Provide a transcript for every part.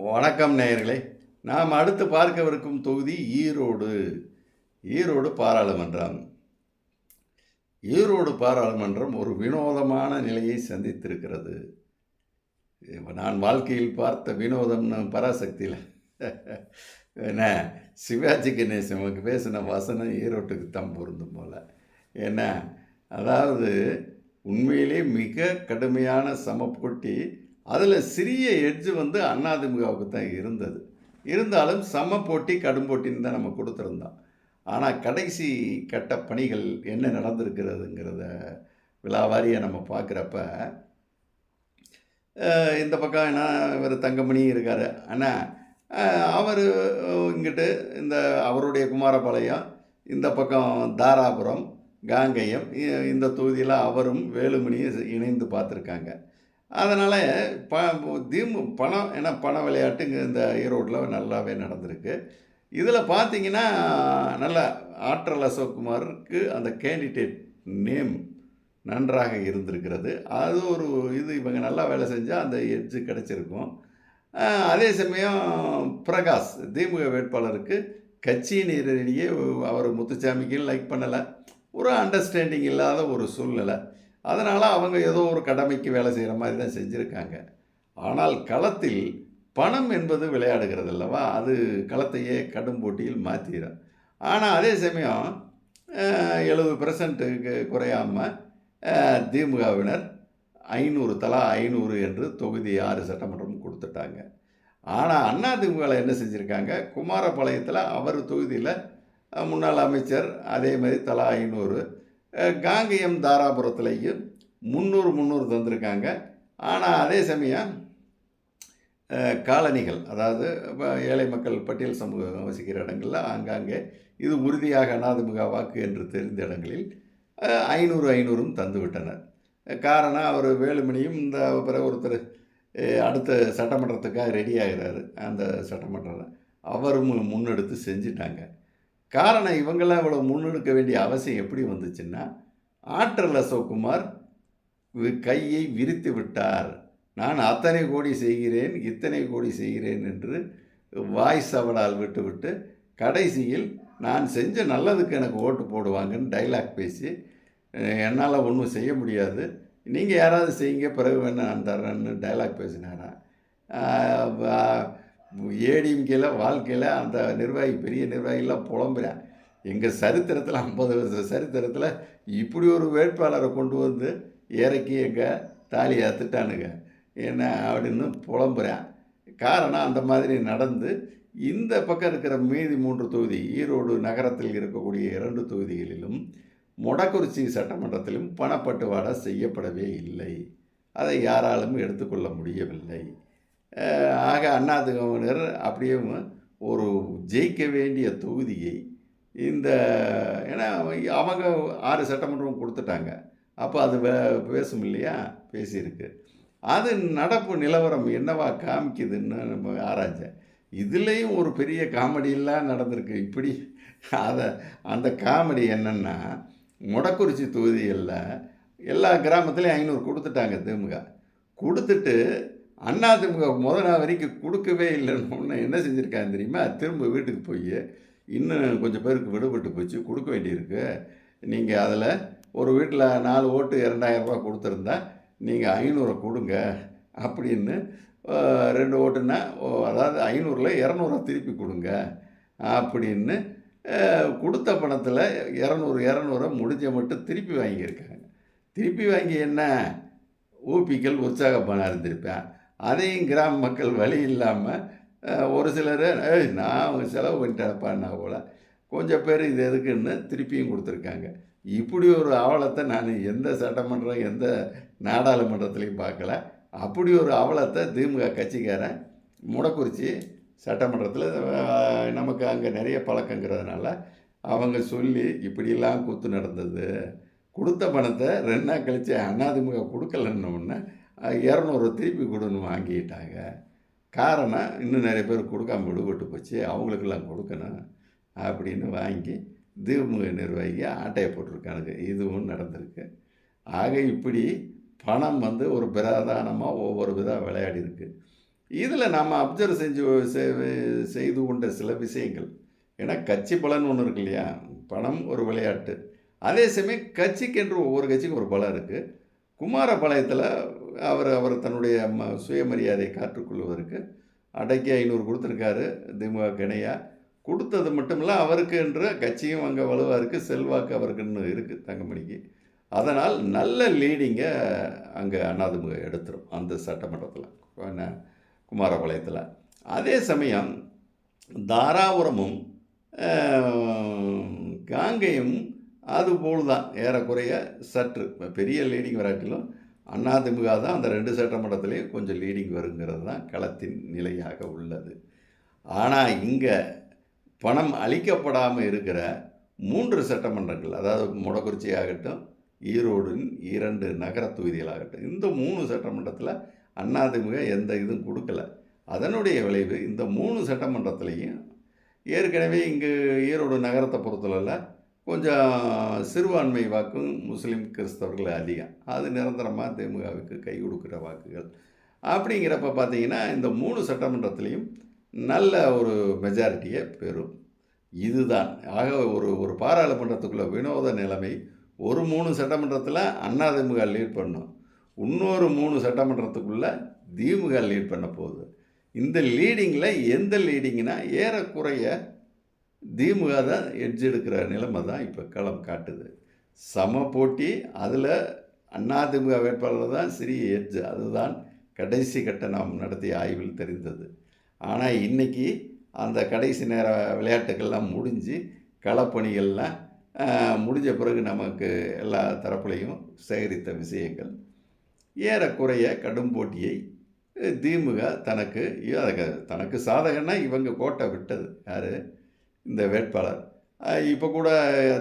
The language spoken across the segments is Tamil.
வணக்கம் நேயர்களே. நாம் அடுத்து பார்க்கவிருக்கும் தொகுதி ஈரோடு. ஈரோடு பாராளுமன்றம். ஈரோடு பாராளுமன்றம் ஒரு வினோதமான நிலையை சந்தித்திருக்கிறது. நான் வாழ்க்கையில் பார்த்த வினோதம்னு பராசக்தியில். என்ன? சிவாஜி கணேசனுக்கு அவங்க பேசின வசனம் ஈரோட்டுக்கு தான் பொருந்தும் போல். ஏன்னா அதாவது உண்மையிலே மிக கடுமையான சமப்பொட்டி அதில் சிறிய எட்ஜு வந்து அதிமுகவுக்கு தான் இருந்தது. இருந்தாலும் சம போட்டி கடும் போட்டின்னு தான் நம்ம கொடுத்துருந்தோம். ஆனால் கடைசி கட்ட பணிகள் என்ன நடந்திருக்கிறதுங்கிறத விழாவாரியை நம்ம பார்க்குறப்ப இந்த பக்கம் என்ன இவர் தங்கமணி இருக்கார். ஆனால் அவர் இங்கிட்டு இந்த அவருடைய குமாரபாளையம் இந்த பக்கம் தாராபுரம் காங்கயம் இ- இந்த தொகுதியில் அவரும் வேலுமணியும் இணைந்து பார்த்துருக்காங்க. அதனால் ப திமு பணம் ஏன்னா பண விளையாட்டு இங்கே இந்த ஈரோட்டில் நல்லாவே நடந்திருக்கு. இதில் பார்த்தீங்கன்னா நல்ல ஆற்றல் அசோக்குமாருக்கு அந்த கேண்டிடேட் நேம் நன்றாக இருந்திருக்கிறது. அது ஒரு இது இவங்க நல்லா வேலை செஞ்சால் அந்த எட்ஜு கிடச்சிருக்கும். அதே சமயம் பிரகாஷ் திமுக வேட்பாளருக்கு கட்சியினரிடையே அவர் முத்துச்சாமிக்கும் லைக் பண்ணலை. ஒரு அண்டர்ஸ்டாண்டிங் இல்லாத ஒரு சூழ்நிலை. அதனால் அவங்க ஏதோ ஒரு கடமைக்கு வேலை செய்கிற மாதிரி தான் செஞ்சுருக்காங்க. ஆனால் களத்தில் பணம் என்பது விளையாடுகிறது அல்லவா? அது களத்தையே கடும் போட்டியில் மாற்றிடும் ஆனால் அதே சமயம் எழுபது பெர்சன்ட்டுக்கு குறையாமல் திமுகவினர் ஐநூறு தலா ஐநூறு என்று தொகுதி ஆறு சட்டமன்றம் கொடுத்துட்டாங்க. ஆனால் அண்ணா திமுகவில் என்ன செஞ்சுருக்காங்க? குமாரபாளையத்தில் அவர் தொகுதியில் முன்னாள் அமைச்சர் அதே மாதிரி தலா ஐநூறு காங்கயம் தாராபுரத்துலேயும் முந்நூறு முந்நூறு தந்திருக்காங்க. ஆனால் அதே சமயம் காலனிகள் அதாவது ஏழை மக்கள் பட்டியல் சமூகம் வசிக்கிற இடங்களில் ஆங்காங்கே இது உறுதியாக அதிமுக வாக்கு என்று தெரிந்த இடங்களில் ஐநூறு ஐநூறும் தந்துவிட்டனர் காரணம் அவர் வேலுமணியும் இந்த பிற ஒருத்தர் அடுத்த சட்டமன்றத்துக்காக ரெடி ஆகிறாரு. அந்த சட்டமன்றம் அவரும் முன்னெடுத்து செஞ்சிட்டாங்க. காரணம் இவங்களாம் இவ்வளோ முன்னெடுக்க வேண்டிய அவசியம் எப்படி வந்துச்சுன்னா ஆற்றல் அசோக்குமார் கையை விரித்து விட்டார். நான் அத்தனை கோடி செய்கிறேன் இத்தனை கோடி செய்கிறேன் என்று வாய் சவடால் விட்டுவிட்டு கடைசியில் நான் செஞ்ச நல்லதுக்கு எனக்கு ஓட்டு போடுவாங்கன்னு டைலாக் பேசி என்னால் ஒன்றும் செய்ய முடியாது. நீங்கள் யாராவது செய்யுங்க பிறகு வேணா நான் தர்றேன்னு டைலாக் பேசினாரான் ஏடிஎம்கேல வாழ்க்கையில் அந்த நிர்வாகி பெரிய நிர்வாகிகள்லாம் புலம்புறேன். எங்கள் சரித்திரத்தில் ஐம்பது வருஷ சரித்திரத்தில் இப்படி ஒரு வேட்பாளரை கொண்டு வந்து இறக்கி எங்கள் தாலி ஏற்றுட்டானுங்க என்ன அப்படின்னு புலம்புறேன். காரணம் அந்த மாதிரி நடந்து இந்த பக்கம் இருக்கிற மீதி மூன்று தொகுதி ஈரோடு நகரத்தில் இருக்கக்கூடிய இரண்டு தொகுதிகளிலும் மொடக்குறிச்சி சட்டமன்றத்திலும் பணப்பட்டுவாடா செய்யப்படவே இல்லை. அதை யாராலும் எடுத்துக்கொள்ள முடியவில்லை. ஆக அண்ணாதிமுகவினர் அப்படியே ஒரு ஜெயிக்க வேண்டிய தொகுதியை இந்த ஏன்னா அவங்க ஆறு சட்டமன்றம் கொடுத்துட்டாங்க. அப்போ அது வே பேசும் இல்லையா? பேசியிருக்கு. அது நடப்பு நிலவரம் என்னவா காமிக்குதுன்னு நம்ம ஆராய்ச்சேன் இதுலேயும் ஒரு பெரிய காமெடியெல்லாம் நடந்திருக்கு. இப்படி அதை அந்த காமெடி என்னென்னா முடக்குறிச்சி தொகுதியில் எல்லா கிராமத்துலேயும் ஐநூறு கொடுத்துட்டாங்க திமுக கொடுத்துட்டு அண்ணா திமுக முத நாள் வரைக்கும் கொடுக்கவே இல்லைன்னு ஒன்று என்ன செஞ்சுருக்காங்க தெரியுமா? திரும்ப வீட்டுக்கு போய் இன்னும் கொஞ்சம் பேருக்கு விடுபட்டு போச்சு கொடுக்க வேண்டியிருக்கு. நீங்கள் அதில் ஒரு வீட்டில் நாலு ஓட்டு இரண்டாயிரம் கொடுத்துருந்தா நீங்கள் ஐநூறை கொடுங்க அப்படின்னு ரெண்டு ஓட்டுன்னா ஓ, அதாவது ஐநூறில் இரநூறுவா திருப்பி கொடுங்க அப்படின்னு கொடுத்த பணத்தில் இரநூறு இரநூறுவா முடிஞ்ச மட்டும் திருப்பி வாங்கியிருக்காங்க. திருப்பி வாங்கி என்ன? ஊப்பிக்கள் உற்சாகப்பான இருந்திருப்பேன் அதையும் கிராம மக்கள் வழி இல்லாமல் ஒரு சிலர் ஏய் நான் அவங்க செலவு பண்ணிட்டேன்ப்பான்னா போல. கொஞ்சம் பேர் இது எதுக்குன்னு திருப்பியும் கொடுத்துருக்காங்க. இப்படி ஒரு அவலத்தை நான் எந்த சட்டமன்றம் எந்த நாடாளுமன்றத்துலையும் பார்க்கல. அப்படி ஒரு அவலத்தை திமுக கட்சிக்காரன் முடக்குறிச்சி சட்டமன்றத்தில் நமக்கு அங்கே நிறைய பழக்கங்கிறதுனால அவங்க சொல்லி இப்படியெல்லாம் கூத்து நடந்தது. கொடுத்த பணத்தை ரெண்டு நாள் கழித்து அதிமுக கொடுக்கலன்னொன்னே இரநூறு திருப்பி கொடுன்னு வாங்கிட்டாங்க. காரணம் இன்னும் நிறைய பேர் கொடுக்காம விடுபட்டு போச்சு. அவங்களுக்கெல்லாம் கொடுக்கணும் அப்படின்னு வாங்கி திமுக நிர்வாகி ஆட்டையை போட்டிருக்கானுங்க. இதுவும் நடந்திருக்கு. ஆக இப்படி பணம் வந்து ஒரு பிரதானமாக ஒவ்வொரு விதம் விளையாடி இருக்குது இதில் நாம் அப்சர்வ் செஞ்சு செய்து கொண்ட சில விஷயங்கள். ஏன்னா கட்சி பலன் ஒன்று இருக்கு இல்லையா? பணம் ஒரு விளையாட்டு. அதே சமயம் கட்சிக்கென்று ஒவ்வொரு கட்சிக்கும் ஒரு பலம் இருக்குது குமாரபாளையத்தில் அவர் அவர் தன்னுடைய ம சுயமரியாதையை காற்றுக்கொள்வதற்கு அடைக்கி ஐநூறு கொடுத்துருக்காரு திமுக இணையா கொடுத்தது மட்டும் இல்லை அவருக்கு என்று கட்சியும் அங்கே வலுவாக இருக்குது செல்வாக்கு அவருக்குன்னு இருக்குது தங்கமணிக்கு. அதனால் நல்ல லீடிங்கை அங்கே அண்ணாதிமுக எடுத்துரும் அந்த சட்டமன்றத்தில் என்ன குமாரபாளையத்தில். அதே சமயம் தாராபுரமும் ஆஹ், காங்கேயம் அதுபோல் தான் ஏறக்குறைய சற்று. பெரிய லீடிங் வராட்டிலும் அதிமுக தான் அந்த ரெண்டு சட்டமன்றத்திலையும் கொஞ்சம் லீடிங் வருங்கிறது தான் களத்தின் நிலையாக உள்ளது. ஆனால் இங்கே பணம் அளிக்கப்படாமல் இருக்கிற மூன்று சட்டமன்றங்கள் அதாவது மொடக்குறிச்சி ஆகட்டும் ஈரோடின் இரண்டு நகர தொகுதிகளாகட்டும் இந்த மூணு சட்டமன்றத்தில் அதிமுக எந்த இதுவும் கொடுக்கல. அதனுடைய விளைவு இந்த மூணு சட்டமன்றத்திலையும் ஏற்கனவே இங்கு ஈரோடு நகரத்தை பொறுத்தளவில் கொஞ்சம் சிறுபான்மை வாக்கும் முஸ்லீம் கிறிஸ்தவர்கள் அதிகம். அது நிரந்தரமாக திமுகவுக்கு கை கொடுக்குற வாக்குகள். அப்படிங்கிறப்ப பார்த்தீங்கன்னா இந்த மூணு சட்டமன்றத்திலையும் நல்ல ஒரு மெஜாரிட்டியை பெறும். இதுதான். ஆக ஒரு ஒரு பாராளுமன்றத்துக்குள்ள வினோத நிலைமை ஒரு மூணு சட்டமன்றத்தில் அதிமுக லீட் பண்ணும் இன்னொரு மூணு சட்டமன்றத்துக்குள்ளே திமுக லீட் பண்ண போகுது. இந்த லீடிங்கில் எந்த லீடிங்னா ஏறக்குறைய திமுக தான் எட்ஜ் எடுக்கிற நிலைமை தான் இப்போ களம் காட்டுது. சம போட்டி அதில் அதிமுக வேட்பாளர் தான் சிறிய எட்ஜ் அதுதான் கடைசி கட்ட நாம் நடத்திய ஆய்வில் தெரிந்தது. ஆனால் இன்றைக்கி அந்த கடைசி நேர விளையாட்டுக்கள்லாம் முடிஞ்சு களப்பணிகள்லாம் முடிஞ்ச பிறகு நமக்கு எல்லா தரப்புலையும் சேகரித்த விஷயங்கள். ஏறக்குறைய கடும் போட்டியை திமுக தனக்கு தனக்கு சாதகன்னா இவங்க கோட்டை விட்டது. யார்? இந்த வேட்பாளர். இப்போ கூட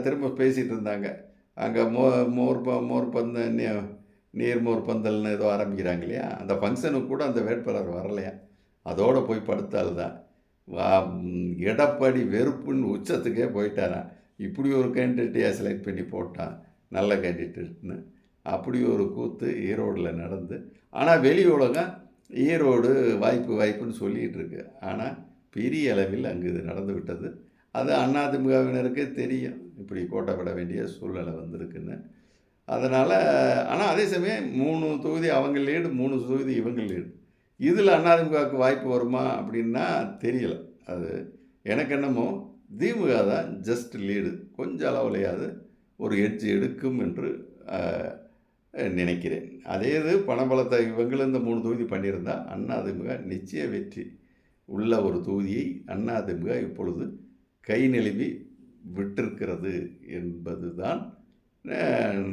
திரும்ப பேசிகிட்டு இருந்தாங்க. அங்கே மோ மோர் ப மோர் பந்த நீ- நீர் மோர் பந்தல்னு ஏதோ ஆரம்பிக்கிறாங்க இல்லையா? அந்த ஃபங்க்ஷனுக்கு கூட அந்த வேட்பாளர் வரலையா? அதோடு போய் படுத்தால் தான். வா எடப்பாடி வெறுப்புன்னு உச்சத்துக்கே போயிட்டாரான் இப்படி ஒரு கேண்டிடேட்டையாக செலக்ட் பண்ணி போட்டான். நல்ல கேண்டிடேட்னு அப்படி ஒரு கூத்து ஈரோடில் நடந்து ஆனால் வெளி உலகம் ஈரோடு வாய்ப்பு வாய்ப்புன்னு சொல்லிகிட்டு இருக்கு. ஆனால் பெரிய அளவில் அங்கு இது நடந்து விட்டது அது அதிமுகவினருக்கு தெரியும். இப்படி கோட்டை விட வேண்டிய சூழ்நிலை வந்திருக்குன்னு. அதனால் ஆனால் அதே சமயம் மூணு தொகுதி அவங்க லீடு மூணு தொகுதி இவங்க லீடு. இதில் அதிமுகவுக்கு வாய்ப்பு வருமா அப்படின்னா தெரியல. அது எனக்கு என்னமோ திமுக தான் ஜஸ்ட் லீடு கொஞ்சம் அளவுலையாவது ஒரு எட்ஜ் எடுக்கும் என்று நினைக்கிறேன். அதே இது பணபலத்தை இவங்களும் இந்த மூணு தொகுதி பண்ணியிருந்தால் அதிமுக நிச்சய வெற்றி உள்ள ஒரு தொகுதியை அதிமுக இப்பொழுது கை நழுவி விட்டிருக்கிறது என்பதுதான்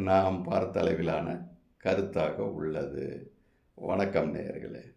நாம் பார்த்த அளவிலான கருத்தாக உள்ளது. வணக்கம் நேயர்களே.